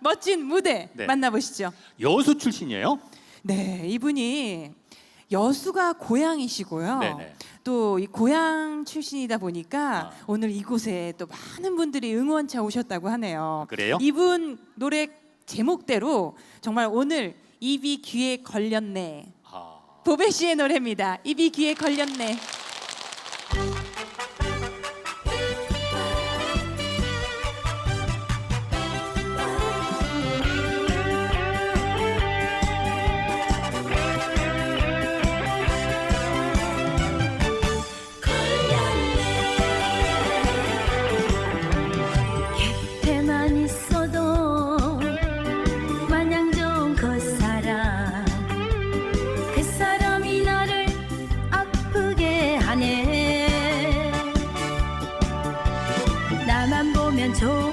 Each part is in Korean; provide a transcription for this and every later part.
멋진 무대 네. 만나보시죠. 여수 출신이에요? 네, 이분이 여수가 고향이시고요. 네네. 또 이 고향 출신이다 보니까 아. 오늘 이곳에 또 많은 분들이 응원차 오셨다고 하네요. 그래요? 이분 노래 제목대로 정말 오늘 입이 귀에 걸렸네. 아, 보배 씨의 노래입니다. 입이 귀에 걸렸네. 面愁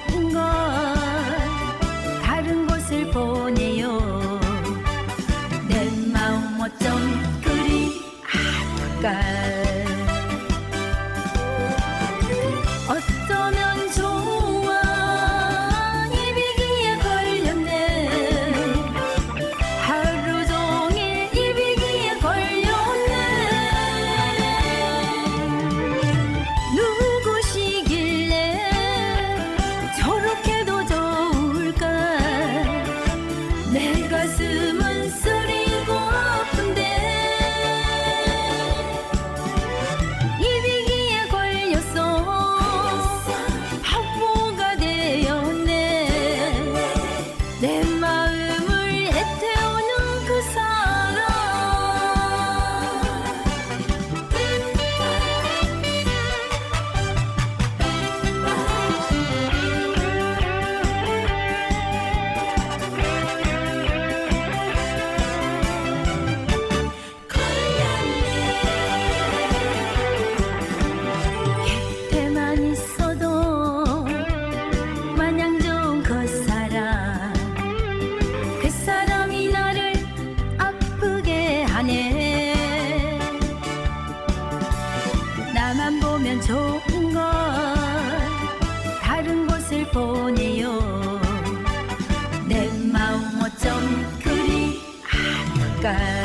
가네 나만 보면 좋은 걸 다른 곳을 보네요. 내 마음 어쩜 그리 아플까?